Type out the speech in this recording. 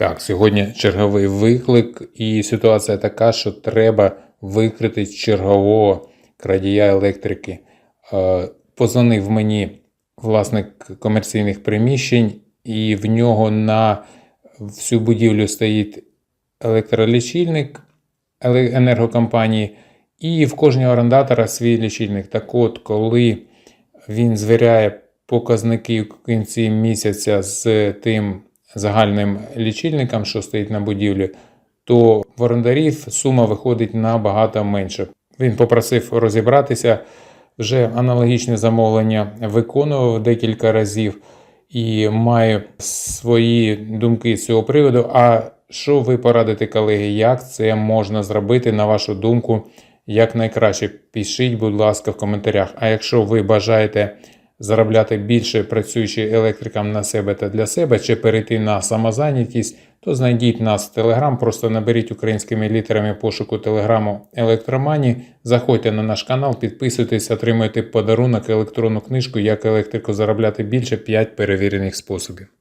Так, сьогодні черговий виклик, і ситуація така, що треба викрити чергового крадія електрики. Е, Позвонив мені власник комерційних приміщень, і в нього на всю будівлю стоїть електролічильник енергокомпанії, і в кожного орендатора свій лічильник. Так от, коли він звіряє показники в кінці місяця з тим загальним лічильником, що стоїть на будівлі, то в орендарів сума виходить набагато менше. Він попросив розібратися, вже аналогічне замовлення виконував декілька разів і має свої думки з цього приводу. А що ви порадите, колеги, як це можна зробити, на вашу думку, як найкраще? Пишіть, будь ласка, в коментарях. А якщо ви бажаєте заробляти більше працюючи електрикам на себе та для себе, чи перейти на самозайнятість, то знайдіть нас в Телеграм, просто наберіть українськими літерами пошуку Телеграму Електромані, заходьте на наш канал, підписуйтесь, отримуйте подарунок електронну книжку, як електрику заробляти більше 5 перевірених способів.